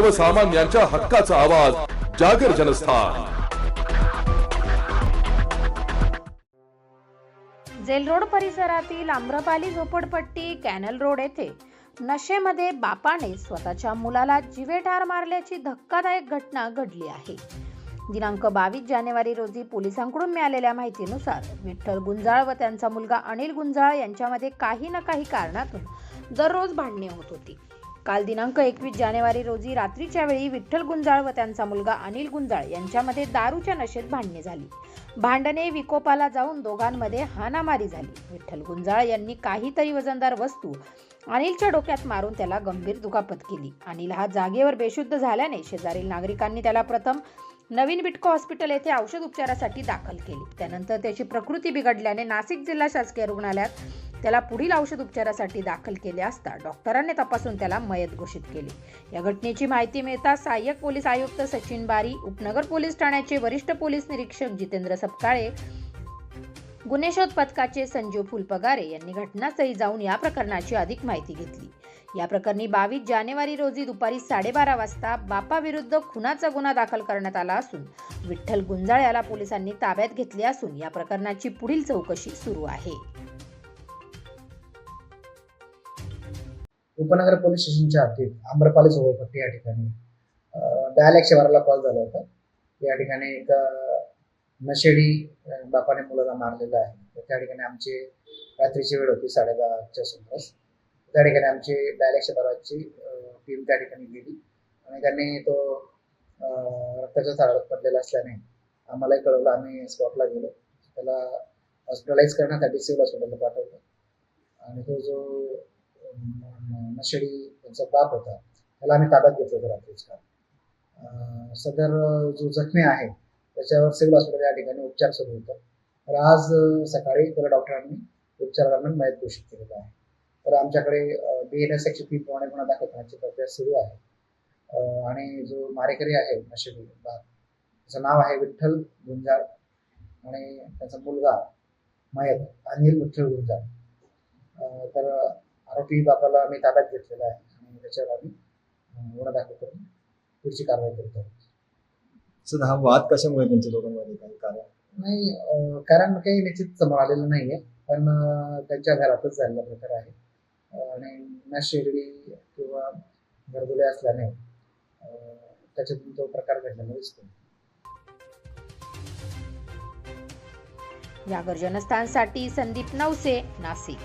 सर्वसामान्यांच्या हक्काचा आवाज जागर जनस्थान. जेल रोड परिसरातील आम्रपाली झोपडपट्टी कॅनल रोड येथे नशेमध्ये बापाने स्वतःच्या मुलाला जिवे ठार मारल्याची धक्कादायक घटना घडली आहे. दिनांक बावीस जानेवारी रोजी पोलिसांकडून मिळालेल्या माहितीनुसार विठ्ठल गुंजाळ व त्यांचा मुलगा अनिल गुंजाळ यांच्यामध्ये काही ना काही कारणातून दररोज भांडणे होत होती. काल दिनांक एकवीस जानेवारी रोजी रात्रीच्या वेळी विठ्ठल गुंजाळ व त्यांचा मुलगा अनिल गुंजाळ यांच्यामध्ये दारूच्या नशेत भांडणे झाली. भांडणे विकोपाला जाऊन दोघांमध्ये हाणामारी झाली. विठ्ठल गुंजाळ यांनी काहीतरी वजनदार वस्तू अनिलच्या डोक्यात मारून त्याला गंभीर दुखापत केली. अनिल हा जागेवर बेशुद्ध झाल्याने शेजारील नागरिकांनी त्याला प्रथम नवीन बिटको हॉस्पिटल येथे औषध उपचारासाठी दाखल केले. त्यानंतर त्याची प्रकृती बिघडल्याने नाशिक जिल्हा शासकीय रुग्णालयात त्याला पुढील औषध उपचारासाठी दाखल केले असता डॉक्टरांनी तपासून त्याला मयत घोषित केले. या घटनेची माहिती मिळताच सहाय्यक पोलीस आयुक्त सचिन बारी उपनगर पोलीस ठाण्याचे वरिष्ठ पोलीस निरीक्षक जितेंद्र सपकाळे गुन्हे शोध पथकाचे संजीव फुलपगारे यांनी घटनास्थळी जाऊन या प्रकरणाची अधिक माहिती घेतली. या प्रकरणी बावीस जानेवारी रोजी दुपारी साडेबारा वाजता बापाविरुद्ध खुनाचा गुन्हा दाखल करण्यात आला असून विठ्ठल गुंजाळ याला पोलिसांनी ताब्यात घेतले असून या प्रकरणाची पुढील चौकशी सुरू आहे. उपनगर पोलीस स्टेशनच्या हद्दीत आम्रपाली झोपडपट्टी या ठिकाणी डायल एकशे बाराला कॉल झाला होता. या ठिकाणी एक नशेडी बापाने मुलाला मारलेला आहे. तर त्या ठिकाणी आमची रात्रीची वेळ होती साडेदहाच्या सुमारास. त्या ठिकाणी आमची डायल एकशे बाराची टीम त्या ठिकाणी गेली. आणि त्यांनी तो रक्ताच्या सारात पडलेला असल्याने आम्हालाही कळवलं. आम्ही स्पॉटला गेलो. त्याला हॉस्पिटलाइज करण्यासाठी सिव्हिल हॉस्पिटलला पाठवलं. आणि तो जो नशेडी त्यांचा बाप होता त्याला आम्ही ताब्यात घेतलं होतं रात्रीच्या सदर जो जखमी आहे त्याच्यावर सिव्हिल हॉस्पिटल या ठिकाणी उपचार सुरू होतं. तर आज सकाळी त्याला डॉक्टरांनी उपचारादरम्यान मयत घोषित केलेलं आहे. तर आमच्याकडे बी एन एस एकशे तीन प्रमाणे गुन्हा दाखल करण्याची प्रक्रिया सुरू आहे. आणि जो मारेकरी आहे नशेडी बाप त्याचं नाव आहे विठ्ठल गुंजाळ आणि त्याचा मुलगा मयत अनिल विठ्ठल गुंजाळ. तर आरोपी बापाला आम्ही ताब्यात घेतलेला आहे. आणि त्याच्यावर आम्ही गुन्हा दाखल करून पुढची कारवाई करतो सर हा वाद कशामुळे त्यांच्या दोघांमध्ये काही कारण? नाही कारण काही निश्चित समोर आलेलं नाही आहे पण त्यांच्या घरातच झालेला प्रकार आहे. आणि न शेगडी किंवा घरगुले असल्याने त्याच्यातून तो प्रकार घडलेला दिसतो. या गर्जनस्थानसाठी संदीप नवसे नाशिक.